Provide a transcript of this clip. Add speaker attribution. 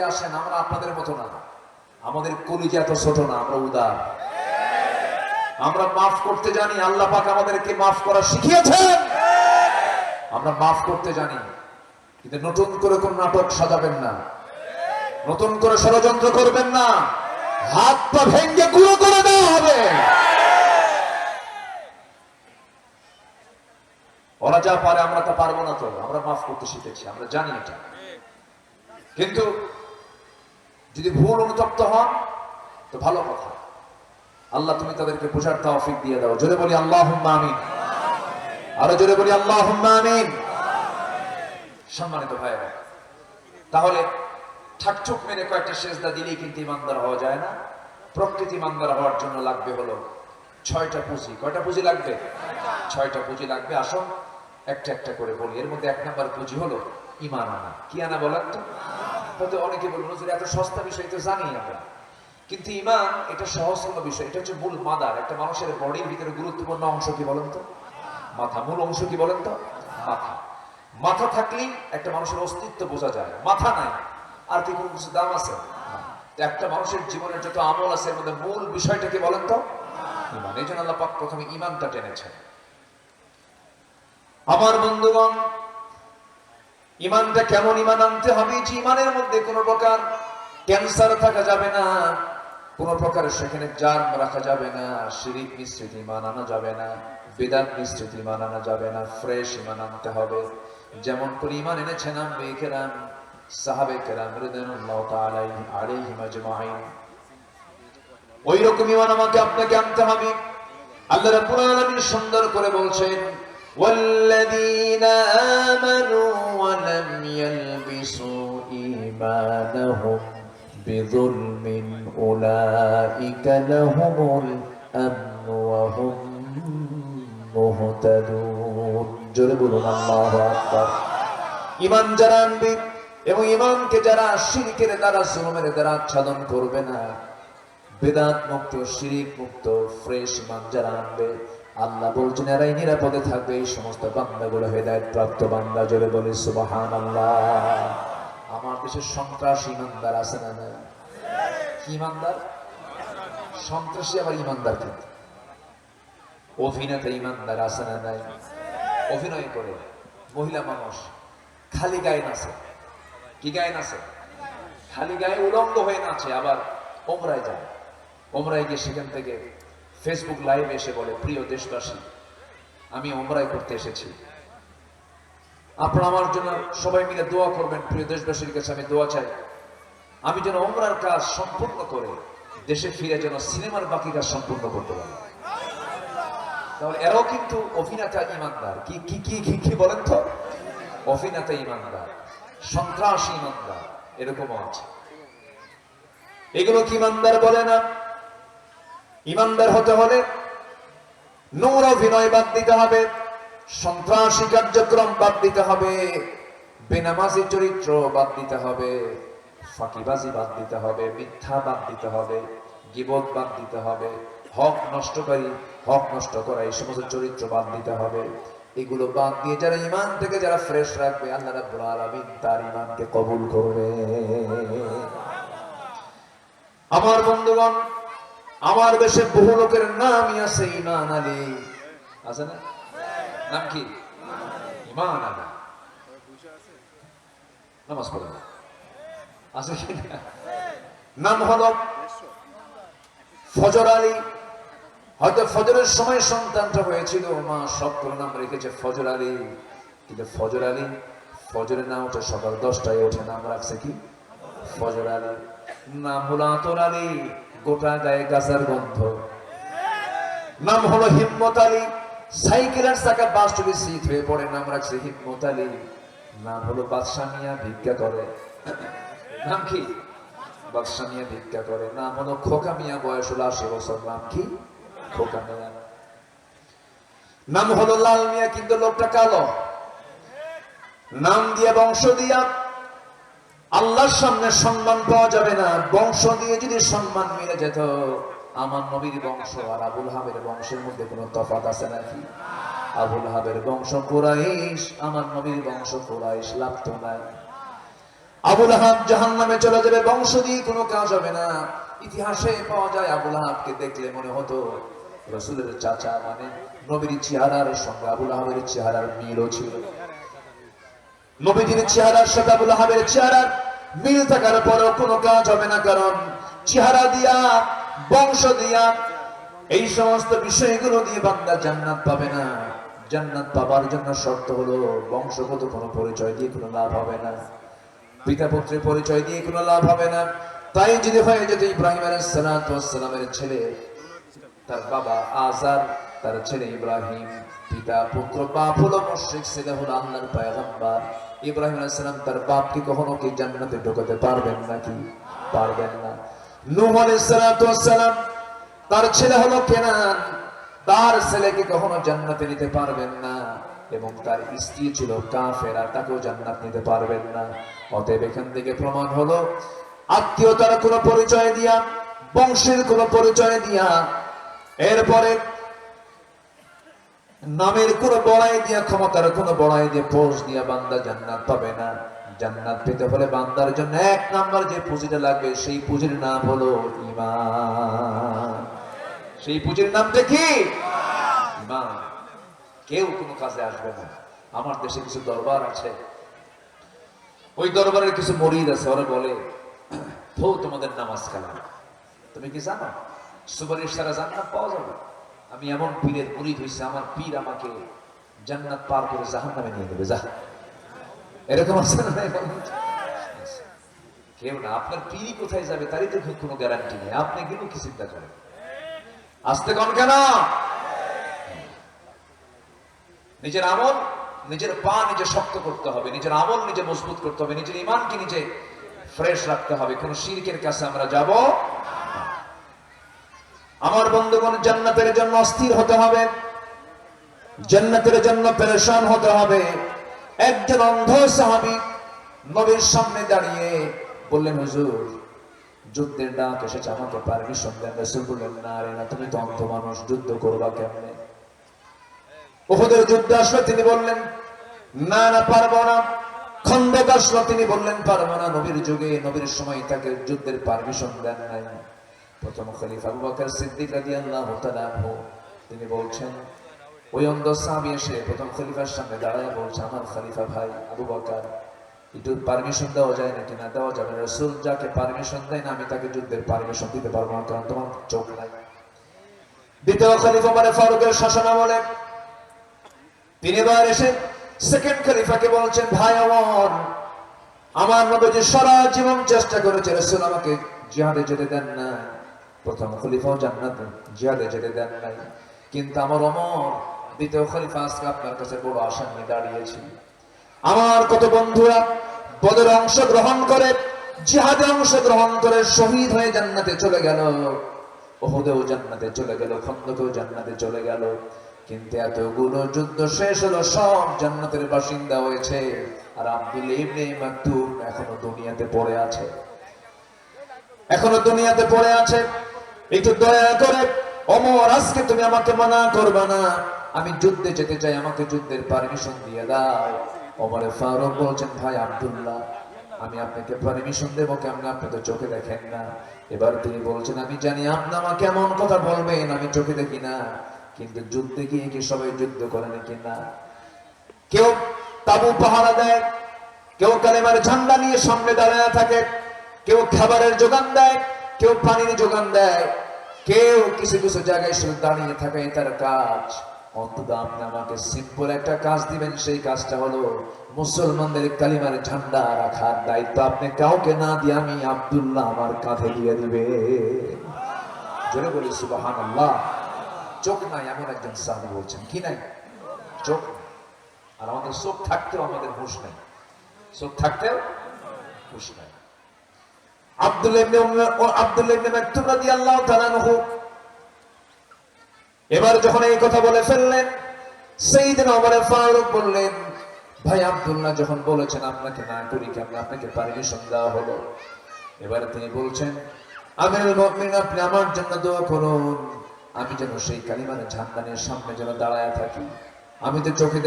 Speaker 1: ফিরে আসেন, আমরা আপনাদের মতো না। আমাদের কলিজা এত ছোট না, আমরা উদার। আমরা মাফ করতে জানি, আল্লাহ পাক আমাদেরকে মাফ করা শিখিয়েছেন। আমরা মাফ করতে জানি, কিন্তু নতুন করে কোন নাটক সাজাবেন না। নতুন করে ষড়যন্ত্র করবেন না। হাত পা ভেঙ্গে গুঁড়ো করে দেওয়া হবে। ওরা যা পারে আমরা তা পারব না তো। আমরা মাফ করতে শিখেছি, আমরা জানি এটা। কিন্তু যদি ভুল অনুতপ্ত হন, তো ভালো কথা। আল্লাহ, তুমি তাদেরকে বোঝার তৌফিক দিয়ে দাও। জোরে বলি আল্লাহ আমিন। আরও জোরে বলি আল্লাহ আমিন। সম্মানিত ভাইরা তাহলে ঠাকঠুক মেরে কয়েকটা সেজদা দিলেই কিন্তু ইমানদার হওয়া যায় না। প্রকৃতি ইমানদার হওয়ার জন্য লাগবে হলো ছয়টা পুঁজি। কয়টা পুঁজি লাগবে? ছয়টা পুঁজি লাগবে। আসুন, একটা একটা করে বলি। এর মধ্যে এক নাম্বার পুঁজি হলো ইমান আনা। কি আনা বলার তো? হয়তো অনেকে বলবেন হুজুর, এত সস্তা বিষয় তো জানি আমরা। কিন্তু ইমান এটা সহজ বিষয়, এটা হচ্ছে মূল মাদার। একটা মানুষের বডির ভিতরে গুরুত্বপূর্ণ অংশ কি বলেন তো? মাথা, মূল অংশ কি বলেন তো? মাথা। মাথা থাকলেই একটা মানুষের অস্তিত্ব বোঝা যায়। মাথা নাই। আর কি কোনো কিছু দাম আছে? একটা মানুষের জীবনের যত আমল আছে, এর মধ্যে মূল বিষয়টা কি বলেন তো? ইমান। এই জন্য আল্লাহ পাক প্রথমে ইমানটা টেনেছেন। আমার বন্ধুগণ ইমানটা কেমন ইমান আনতে হবে? যে ইমানের মধ্যে কোনো প্রকার ক্যান্সার থাকা যাবে না, কোনো প্রকার সেখানে জার্ম রাখা যাবে না, শিরিক মিশ্রিত ইমান আনা যাবে না, বেদাত মিশ্রিত ইমান আনা যাবে না, ফ্রেশ ইমান আনতে হবে। যেমন করে ইমান এনেছেন আম্বে কেরাম, সাহাবে কেরাম রিদানুল্লাহ তাআলা আলাইহিম আজমাইন ওই রকম ইমান আমাকে আপনাকে আনতে হবে। আল্লাহ রাব্বুল আলামিন সুন্দর করে বলছেন والذين آمنوا ولم يلبسوا إيمانهم بظلم أولئك لهم الأمن وهم مهتدون জোরে বলুন আল্লাহু আকবার ইমান যারা আনবে এবং ইমানকে যারা শিরকের দ্বারা জুলুমের দ্বারা আচ্ছাদন করবে না বেদাত মুক্ত শিরিক মুক্ত ফ্রেশ ইমান যারা আনবে আল্লাহ বলছেন, এরাই নিরাপদে থাকবে। এই সমস্ত বান্দাগুলো হেদায়ত প্রাপ্ত বান্দা জোরে বলে সুবাহান আল্লাহ আমার দেশের সন্ত্রাস ইমানদার আছে না না কি ইমানদার? সন্ত্রাসী আবার ইমানদার কিন্তু অভিনেতা ইমানদার আছে না নাই? অভিনয় করে, মহিলা মানুষ, খালি গায়ে নাচে। কি গায়ে নাচে? খালি গায়ে উলঙ্গ হয়ে নাচে, আবার ওমরায় যায়। ওমরায় গিয়ে সেখান থেকে ফেসবুক লাইভে এসে বলে, প্রিয় দেশবাসী, আমি ওমরায় করতে এসেছি। আপনারা আমার জন্য সবাই মিলে দোয়া করবেন, প্রিয় দেশবাসীর কাছে আমি দোয়া চাই। আমি যেন ওমরার কাজ সম্পূর্ণ করে, দেশে ফিরে যেন সিনেমার বাকি কাজ সম্পূর্ণ করতে পারি। তাহলে এরাও কিন্তু অভিনেতা ইমানদার। কি কি কি কি কি বলেন তো? অভিনেতা ইমানদার, সন্ত্রাসী ইমানদার, এরকমও আছে। এগুলো কি ইমানদার বলে না? ইমানদার হতে হলে নোংরা অভিনয় বাদ দিতে হবে, সন্ত্রাসী কার্যক্রম বাদ দিতে হবে, বেনামাজি চরিত্র বাদ দিতে হবে, ফাঁকিবাজি বাদ দিতে হবে, মিথ্যা বাদ দিতে হবে, গিবত বাদ দিতে হবে, হক নষ্টকারী হক নষ্ট করা, এই সমস্ত চরিত্র বাদ দিতে হবে। এগুলো বাদ দিয়ে যারা ইমান থেকে যারা ফ্রেশ রাখবে, আল্লাহ রাব্বুল আলামিন তার ইমানকে কবুল করবে। আমার বন্ধুগণ আমার দেশে বহু লোকের নামই আছে ইমান আলী। আছে না? নাম কি? ইমান আলী। নামাজ পড়ে আছে নাম হলো ফজর আলী। হয়তো ফজরের সময় সন্তানটা হয়েছিল, মা সব নাম রেখেছে ফজর আলী। কিন্তু ফজর আলী, ফজরের নাম ওঠে সকাল দশটায় ওঠে, নাম রাখছে কি? ফজর আলী। নাম হলো আতর আলী। গোটা গায়ে গাছার গন্ধ। নাম হলো হিম্মত আলী। সাইকেলের চাকা বাস চলে শীত হয়ে পড়ে, নাম রাখছে হিম্মত আলী। নাম হলো বাদশা মিয়া ভিক্ষা করে। নাম কি? বাদশা মিয়া ভিক্ষা করে। নাম হলো খোকা মিয়া, বয়স হলো আশি বছর। নাম কি? খোকা মিয়া। নাম হলো লাল মিয়া, কিন্তু লোকটা কালো। নাম দিয়ে বংশ দিয়া আল্লাহর সামনে সম্মান পাওয়া যাবে না। বংশ দিয়ে যদি সম্মান মিলে যেত, আমার নবীর বংশ আর আবুল হাবের বংশের মধ্যে কোনো তফাত আছে নাকি? আবুল হাবের বংশ কোরাইশ, আমার নবীর বংশ কোরাইশ লাগতো নাই। আবুল আহাব জাহান নামে চলে যাবে, বংশ দিয়ে কোনো কাজ হবে না। ইতিহাসে পাওয়া যায় আবুল আহাবকে দেখলে মনে হতো, রসুলের চাচা মানে নবীর চেহারার সঙ্গে আবুল আহাবের চেহারার মিলও ছিল। নবীজির চেহারার সাথে আবুল আহাবের চেহারার মিল থাকার পরেও কোনো কাজ হবে না, কারণ চেহারা দিয়া, বংশ দিয়া, এই সমস্ত বিষয়গুলো দিয়ে বান্দা জান্নাত পাবে না। জান্নাত পাবার জন্য শর্ত হলো বংশগত কোনো পরিচয় দিয়ে কোনো লাভ হবে না। পিতা পুত্রের পরিচয় দিয়ে কোনো লাভ হবে না। তাই যদি হয়ে যেত ইব্রাহিম আলাইসালামের ছেলে, তার বাবা আজার তার ছেলে ইব্রাহিম, পিতা, পুত্র, বাপ হলো মুশরিক, ছেলে হলো আল্লাহর পয়গম্বর। ইব্রাহিম আলাইহিস সালাম তার বাপকে কখনো কি জান্নাতে ঢোকাতে পারবেন নাকি? পারবেন না। নূহ আলাইহিস সালাতু ওয়াস সালাম তার ছেলে হলো কেনান। তার ছেলেকে কখনো জান্নাতে নিতে পারবেন না। এবং তার স্ত্রী ছিল কাফেরা তাকেও জান্নাত নিতে পারবেন না। অতএব এখান থেকে প্রমাণ হলো, আত্মীয়তার কোনো পরিচয় দিয়া, বংশের কোনো পরিচয় দিয়া, এরপরে নামের কোন বড়াই দিয়া, ক্ষমতার কোন বড়াই দিয়ে পোষ দিয়া বান্দা জান্নাত পাবে না। জান্নাত পেতে হলে বান্দার জন্য এক নাম্বার যে পুঁজিটা লাগবে, সেই পুঁজির নাম হলো ইমান সেই পুঁজির নামটা কি? ইমান কেউ কোনো কাজে আসবে না। আমার দেশে কিছু দরবার আছে। ওই দরবারের কিছু মরিদ আছে, ওরা বলে তোমাদের নামাজ কালাম। তুমি কি জানো? সুপারিশ ছাড়া জান্নাত পাওয়া যাবে আমি এমন পীরের মুরিদ হয়েছে, আমার পীর আমাকে জান্নাত পার করে জাহান নামে নিয়ে দেবে যা। এরকম আছে না? কেউ না, আপনার পীরই কোথায় যাবে তারই তো কোনো গ্যারান্টি নেই। আপনি কিন্তু কি চিন্তা করেন? আসতে কন কেন? নিজের আমল, নিজের পা নিজে শক্ত করতে হবে, নিজের আমল নিজে মজবুত করতে হবে, নিজের ইমানকে নিজে ফ্রেশ রাখতে হবে। কোন শিরকের কাছে আমরা যাব আমার বন্ধুগণ, জান্নাতের জন্য অস্থির হতে হবে। জান্নাতের জন্য পেরেশান হতে হবে। একজন অন্ধ সাহাবী নবীর সামনে দাঁড়িয়ে বললেন, হুজুর, যুদ্ধের ডাক এসেছে, আমাকে পারমিশন দেন রাসূল বললেন, না রে না, তুমি তো অন্ধ মানুষ, যুদ্ধ করবা কেমনে? উহুদের যুদ্ধ আসলো, তিনি বললেন, না না, পারব না। খন্দক আসলো, তিনি বললেন, পারব না, নবীর যুগে, নবীর সময় তাকে যুদ্ধের পারমিশন দেন নাই। প্রথম খলিফা আবু বকর সিদ্দিক রাদিয়াল্লাহু তাআলা তিনি বলছেন, ওই অন্ধ সাহাবী এসে প্রথম খলিফার সামনে দাঁড়ায় বলছে, আমার খলিফা ভাই আবু বকর, একটু পারমিশন দেওয়া যায় নাকি না? দেওয়া যাবে রসুল যাকে পারমিশন দেয় না, আমি তাকে যুদ্ধের পারমিশন দিতে পারব না কারণ তোমার চোখ নাই। দ্বিতীয় খলিফা মানে ফারুকের শাসনামলে তিনি এবার এসে সেকেন্ড খলিফাকে বলছেন, ভাই আমার আমার নবীজি সারা জীবন চেষ্টা করেছে, রসুল আমাকে জিহাদে যেতে দেন না প্রথম খলিফাও জান্নাত জিহাদে যেতে দেন নাই। কিন্তু আমার অমর, দ্বিতীয় খলিফা আজকে আপনার কাছে বড় আশা নিয়ে দাঁড়িয়েছি। আমার কত বন্ধুরা বদের অংশ গ্রহণ করে, জিহাদে অংশ গ্রহণ করে শহীদ হয়ে জান্নাতে চলে গেল। ওহুদেও জান্নাতে চলে গেল, খন্দকেও জান্নাতে চলে গেল। কিন্তু এতগুলো যুদ্ধ শেষ হলো, সব জান্নাতের বাসিন্দা হয়েছে। আর আব্দুল ইবনে মাকতুম এখনও দুনিয়াতে পড়ে আছে। এখনও দুনিয়াতে পড়ে আছে। একটু দয়া করে, অমর, আজকে তুমি আমাকে মানা করবে না। আমি যুদ্ধে যেতে চাই, আমাকে যুদ্ধের পারমিশন দিয়ে দাও। অমরে ফারুক বলছেন, ভাই আব্দুল্লাহ, আমি আপনাকে পারমিশন দেবো কেমন? আপনি তো চোখে দেখেন না। এবার তিনি বলছেন, আমি জানি আপনি আমাকে এমন কথা বলবেন, আমি চোখে দেখি না। কিন্তু যুদ্ধে গিয়ে কি সবাই যুদ্ধ করে নাকি না? কেউ তাবু পাহারা দেয়, কেউ কালেমার ঝান্ডা নিয়ে সামনে দাঁড়ায় থাকে, কেউ খাবারের যোগান দেয় কেউ পানির যোগান দেয়, কেউ কিছু কিছু জায়গায় শুধু দাঁড়িয়ে থাকে তার কাজ। অন্তত আপনি আমাকে সিম্পল একটা কাজ দিবেন, সেই কাজটা হলো মুসলমানদের কালিমার ঝান্ডা রাখার দায়িত্ব। আপনি কাউকে না দিয়ে আমি আব্দুল্লাহ আমার কাঁধে দিয়ে দিবে। জোরে বলি সুবাহান আল্লাহ চোখ নাই, এমন একজন সাহাবি বলছেন, কি নাই? চোখ আর আমাদের চোখ থাকতেও আমাদের হুশ নাই। চোখ থাকতেও হুশ নাই। আব্দুল্লাহ ইবনে মাকতুম এবার যখন এই কথা বলে ফেললেন সেইদিন ওমর ফারুক বললেন, ভাই আব্দুল্লাহ যখন বলেছেন আপনাকে না করি কেমন আপনাকে পারমিশন দেওয়া হলো? এবার তিনি বলছেন, আমিরুল মুমিনিন, আপনি আমার জন্য দোয়া করুন। আমি যেন সেই কালিমার ঝান্ডানের সামনে যেন দাঁড়ায় থাকি। আমি তো চোখে